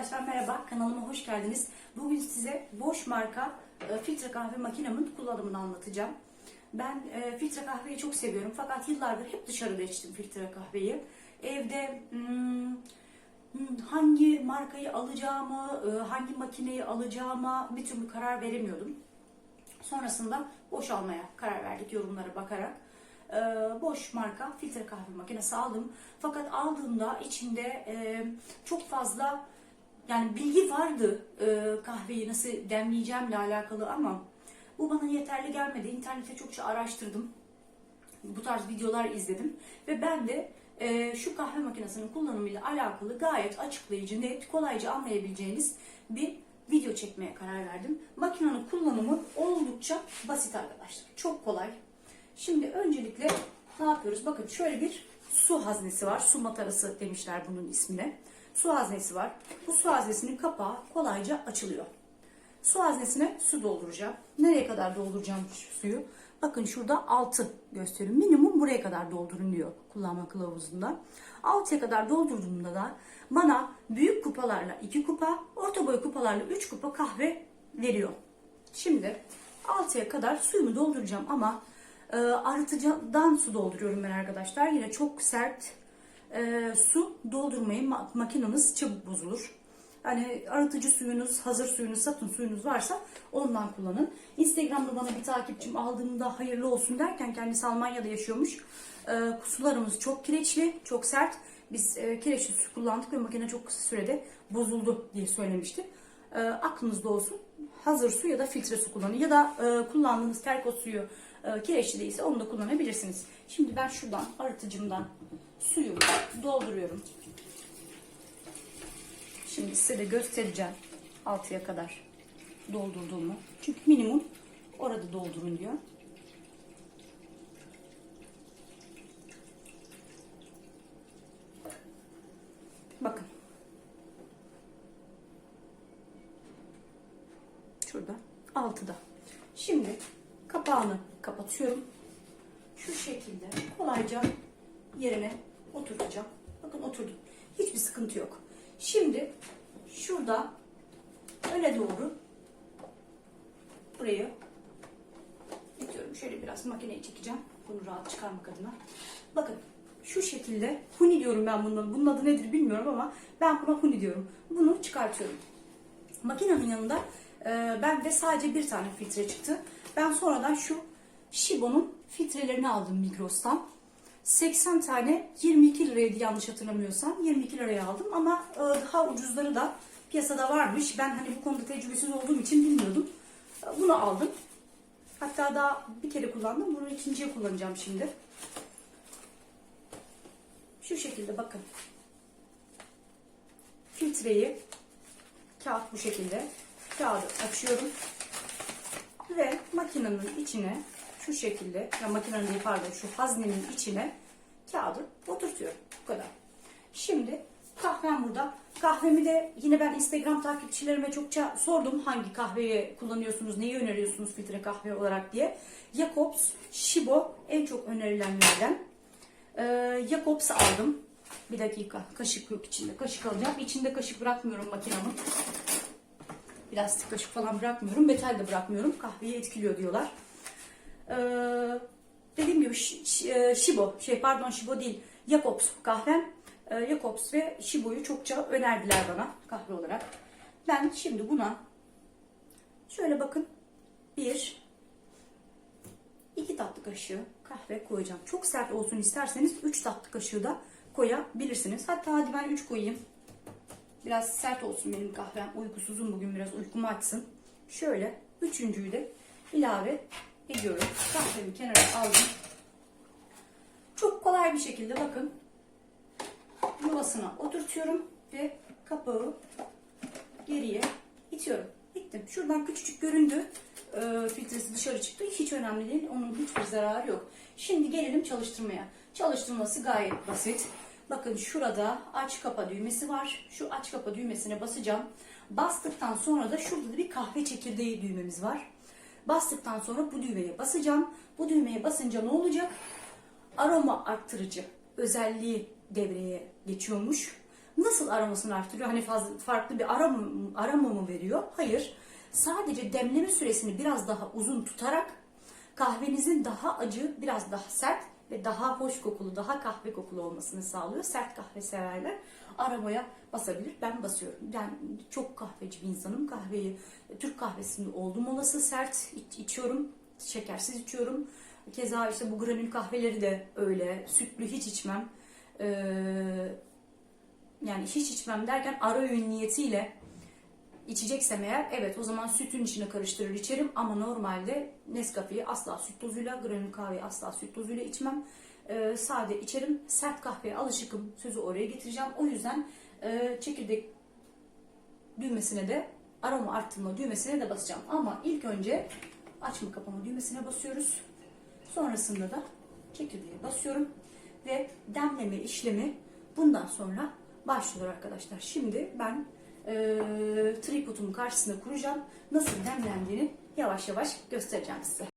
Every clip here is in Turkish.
Arkadaşlar merhaba, kanalıma hoş geldiniz. Bugün size Bosch marka e, filtre kahve makinemin kullanımını anlatacağım. Ben e, filtre kahveyi çok seviyorum fakat yıllardır hep dışarıda içtim filtre kahveyi. Evde hmm, hmm, hangi markayı alacağımı, e, hangi makineyi alacağıma bir türlü karar veremiyordum. Sonrasında Bosch almaya karar verdik yorumlara bakarak. Ee, Bosch marka filtre kahve makinesi aldım. Fakat aldığımda içinde e, çok fazla yani bilgi vardı e, kahveyi nasıl demleyeceğimle alakalı ama bu bana yeterli gelmedi. İnternette çokça araştırdım. Bu tarz videolar izledim ve ben de e, şu kahve makinesinin kullanımıyla alakalı gayet açıklayıcı, net, kolayca anlayabileceğiniz bir video çekmeye karar verdim. Makinenin kullanımı oldukça basit arkadaşlar. Çok kolay. Şimdi öncelikle ne yapıyoruz? Bakın şöyle bir su haznesi var. Su matarası demişler bunun ismine. Su haznesi var. Bu su haznesinin kapağı kolayca açılıyor. Su haznesine su dolduracağım. Nereye kadar dolduracağım suyu? Bakın şurada 6 gösteriyor. Minimum buraya kadar doldurun diyor kullanma kılavuzunda. 6'ya kadar doldurduğumda da bana büyük kupalarla 2 kupa, orta boy kupalarla 3 kupa kahve veriyor. Şimdi 6'ya kadar suyumu dolduracağım ama e, arıtıcıdan su dolduruyorum ben arkadaşlar. Yine çok sert e, su doldurmayın. Ma- makineniz çabuk bozulur. Yani arıtıcı suyunuz, hazır suyunuz, satın suyunuz varsa ondan kullanın. Instagram'da bana bir takipçim aldığımda hayırlı olsun derken kendisi Almanya'da yaşıyormuş. E, sularımız çok kireçli, çok sert. Biz e, kireçli su kullandık ve makine çok kısa sürede bozuldu diye söylemişti. E, aklınızda olsun. Hazır su ya da filtre su kullanın. Ya da e, kullandığınız terkos suyu e, kireçli değilse onu da kullanabilirsiniz. Şimdi ben şuradan arıtıcımdan suyu dolduruyorum. Şimdi size de göstereceğim 6'ya kadar doldurduğumu. Çünkü minimum orada doldurun diyor. Bakın. Şurada. Altıda. Şimdi kapağını kapatıyorum. Şu şekilde kolayca yerine oturtacağım. Bakın oturdu. Hiçbir sıkıntı yok. Şimdi şurada öne doğru burayı itiyorum. Şöyle biraz makineyi çekeceğim. Bunu rahat çıkarmak adına. Bakın şu şekilde huni diyorum ben bunun. Bunun adı nedir bilmiyorum ama ben buna huni diyorum. Bunu çıkartıyorum. Makinenin yanında e, ben de sadece bir tane filtre çıktı. Ben sonradan şu Shibo'nun filtrelerini aldım Migros'tan. 80 tane 22 liraydı yanlış hatırlamıyorsam. 22 liraya aldım ama e, daha ucuzları da piyasada varmış. Ben hani bu konuda tecrübesiz olduğum için bilmiyordum. E, Bunu aldım. Hatta daha bir kere kullandım. Bunu ikinciye kullanacağım şimdi. Şu şekilde bakın. Filtreyi kağıt bu şekilde. Kağıdı açıyorum. Ve makinenin içine şu şekilde, ya makinenin değil pardon şu haznenin içine kağıdı oturtuyorum. Bu kadar. Şimdi kahvem burada. Kahvemi de yine ben Instagram takipçilerime çokça sordum hangi kahveyi kullanıyorsunuz, neyi öneriyorsunuz filtre kahve olarak diye. Jacobs, Shibo en çok önerilenlerden. Ee, Jacobs aldım. Bir dakika. Kaşık yok içinde. Kaşık alacağım. İçinde kaşık bırakmıyorum makinemin. Plastik kaşık falan bırakmıyorum. Metal de bırakmıyorum. Kahveyi etkiliyor diyorlar. Ee, dediğim gibi e, Shibo, şey pardon Shibo değil, Jacobs kahvem. Ee, Jacobs ve Shibo'yu çokça önerdiler bana kahve olarak. Ben şimdi buna şöyle bakın bir iki tatlı kaşığı kahve koyacağım. Çok sert olsun isterseniz 3 tatlı kaşığı da koyabilirsiniz. Hatta hadi ben 3 koyayım. Biraz sert olsun benim kahvem. Uykusuzum bugün biraz uykumu açsın. Şöyle üçüncüyü de ilave ediyorum. Kahvemi kenara aldım. Çok kolay bir şekilde bakın yuvasına oturtuyorum ve kapağı geriye itiyorum. İttim. Şuradan küçücük göründü. Ee, filtresi dışarı çıktı. Hiç önemli değil. Onun hiçbir zararı yok. Şimdi gelelim çalıştırmaya. Çalıştırması gayet basit. Bakın şurada aç kapa düğmesi var. Şu aç kapa düğmesine basacağım. Bastıktan sonra da şurada da bir kahve çekirdeği düğmemiz var. Bastıktan sonra bu düğmeye basacağım. Bu düğmeye basınca ne olacak? Aroma arttırıcı özelliği devreye geçiyormuş. Nasıl aromasını artırıyor? Hani fazla, farklı bir aroma, aroma mı veriyor? Hayır. Sadece demleme süresini biraz daha uzun tutarak kahvenizin daha acı, biraz daha sert ve daha hoş kokulu, daha kahve kokulu olmasını sağlıyor. Sert kahve severler arabaya basabilir. Ben basıyorum. Ben çok kahveci bir insanım. Kahveyi Türk kahvesinde oldum olası sert iç- içiyorum. Şekersiz içiyorum. Keza işte bu granül kahveleri de öyle. Sütlü hiç içmem. Ee, yani hiç içmem derken ara öğün niyetiyle içeceksem eğer evet o zaman sütün içine karıştırır içerim ama normalde Nescafe'yi asla süt tozuyla, granül kahveyi asla süt tozuyla içmem. Ee, sade içerim. Sert kahveye alışıkım. Sözü oraya getireceğim. O yüzden e, çekirdek düğmesine de aroma arttırma düğmesine de basacağım. Ama ilk önce açma kapama düğmesine basıyoruz. Sonrasında da çekirdeğe basıyorum ve demleme işlemi bundan sonra başlıyor arkadaşlar. Şimdi ben e, tripodumun karşısına kuracağım. Nasıl demlendiğini yavaş yavaş göstereceğim size.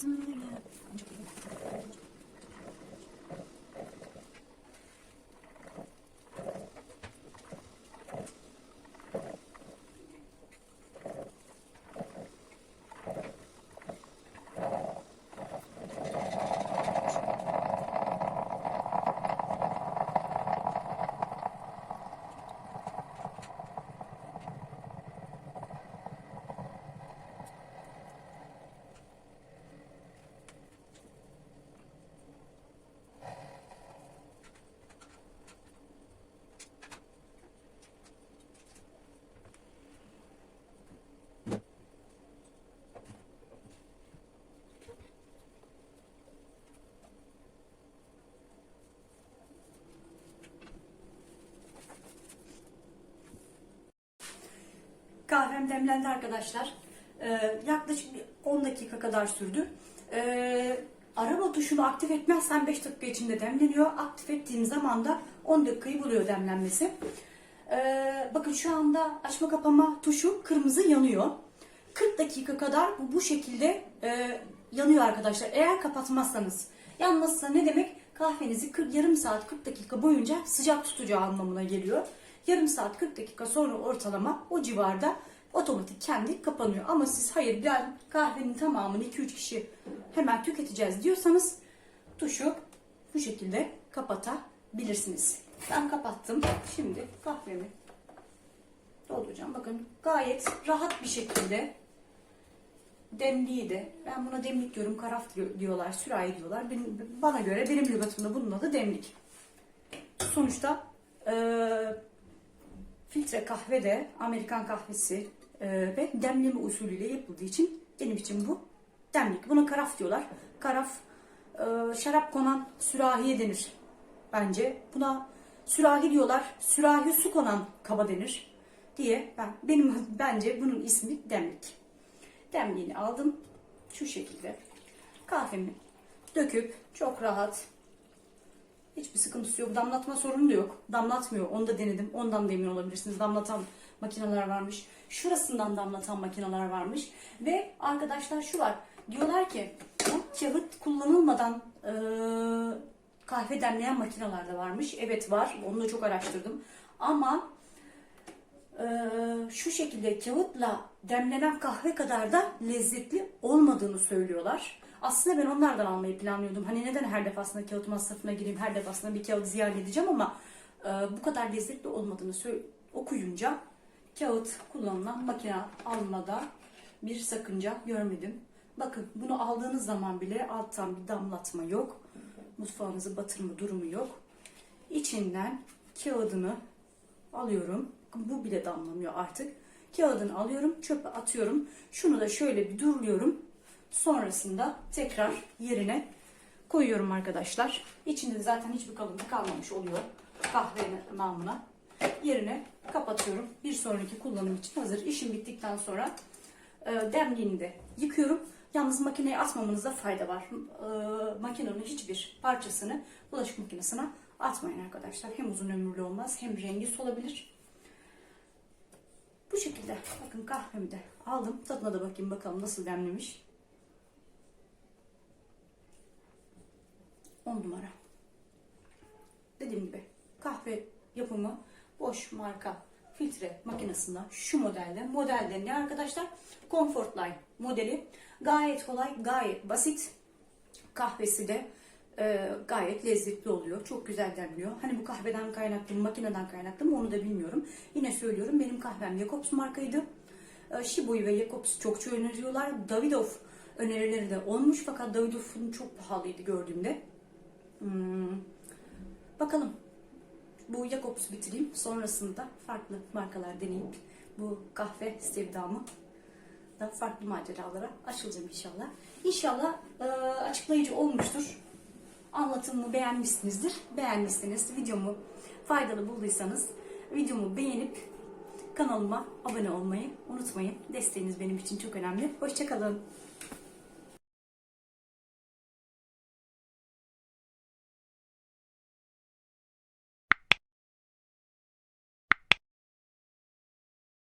Some Kahvem demlendi arkadaşlar. Ee, yaklaşık bir 10 dakika kadar sürdü. Ee, arama tuşunu aktif etmezsen 5 dakika içinde demleniyor. Aktif ettiğim zaman da 10 dakikayı buluyor demlenmesi. Ee, bakın şu anda açma kapama tuşu kırmızı yanıyor. 40 dakika kadar bu, bu şekilde e, yanıyor arkadaşlar. Eğer kapatmazsanız. Yanmazsa ne demek? Kahvenizi 40, yarım saat 40 dakika boyunca sıcak tutacağı anlamına geliyor. Yarım saat 40 dakika sonra ortalama o civarda otomatik kendi kapanıyor. Ama siz hayır ben kahvenin tamamını 2-3 kişi hemen tüketeceğiz diyorsanız tuşu bu şekilde kapatabilirsiniz. Ben kapattım. Şimdi kahvemi dolduracağım. Bakın gayet rahat bir şekilde demliği de ben buna demlik diyorum, karaf diyor- diyorlar, sürahi diyorlar. Benim, bana göre benim lügatımda bunun adı demlik. Sonuçta eee filtre kahve de Amerikan kahvesi e, ve demleme usulüyle yapıldığı için benim için bu demlik. Buna karaf diyorlar. Karaf e, şarap konan sürahiye denir bence. Buna sürahi diyorlar. Sürahi su konan kaba denir diye ben benim bence bunun ismi demlik. Demliğini aldım şu şekilde. Kahvemi döküp çok rahat Hiçbir sıkıntısı yok. Damlatma sorunu da yok. Damlatmıyor. Onu da denedim. Ondan da emin olabilirsiniz. Damlatan makineler varmış. Şurasından damlatan makineler varmış. Ve arkadaşlar şu var. Diyorlar ki bu kağıt kullanılmadan e, kahve demleyen makineler de varmış. Evet var. Onu da çok araştırdım. Ama e, şu şekilde kağıtla demlenen kahve kadar da lezzetli olmadığını söylüyorlar. Aslında ben onlardan almayı planlıyordum. Hani neden her defasında kağıt masrafına gireyim, her defasında bir kağıt ziyan edeceğim ama e, bu kadar lezzetli olmadığını okuyunca kağıt kullanılan makine almada bir sakınca görmedim. Bakın bunu aldığınız zaman bile alttan bir damlatma yok. Mutfağınızı batırma durumu yok. İçinden kağıdını alıyorum. Bu bile damlamıyor artık. Kağıdını alıyorum, çöpe atıyorum. Şunu da şöyle bir duruluyorum. Sonrasında tekrar yerine koyuyorum arkadaşlar. İçinde de zaten hiçbir kalıntı kalmamış oluyor kahve namına. Yerine kapatıyorum. Bir sonraki kullanım için hazır. İşim bittikten sonra e, demliğini de yıkıyorum. Yalnız makineye atmamanızda fayda var. E, makinenin hiçbir parçasını bulaşık makinesine atmayın arkadaşlar. Hem uzun ömürlü olmaz hem rengi solabilir. Bu şekilde bakın kahvemi de aldım. Tadına da bakayım bakalım nasıl demlemiş. 10 numara. Dediğim gibi kahve yapımı Bosch marka filtre makinesinde şu modelde. Modelde ne arkadaşlar? Comfort Line modeli. Gayet kolay, gayet basit. Kahvesi de e, gayet lezzetli oluyor. Çok güzel demliyor. Hani bu kahveden kaynaklı mı, makineden kaynaklı mı onu da bilmiyorum. Yine söylüyorum benim kahvem Jacobs markaydı. E, Shibuya ve Jacobs çokça öneriyorlar. Davidoff önerileri de olmuş fakat Davidoff'un çok pahalıydı gördüğümde. Hmm. Bakalım. Bu Jacobs'u bitireyim. Sonrasında farklı markalar deneyip bu kahve sevdamı da farklı maceralara açılacağım inşallah. İnşallah e, açıklayıcı olmuştur. Anlatımımı beğenmişsinizdir. Beğenmişsiniz. Videomu faydalı bulduysanız videomu beğenip kanalıma abone olmayı unutmayın. Desteğiniz benim için çok önemli. Hoşçakalın.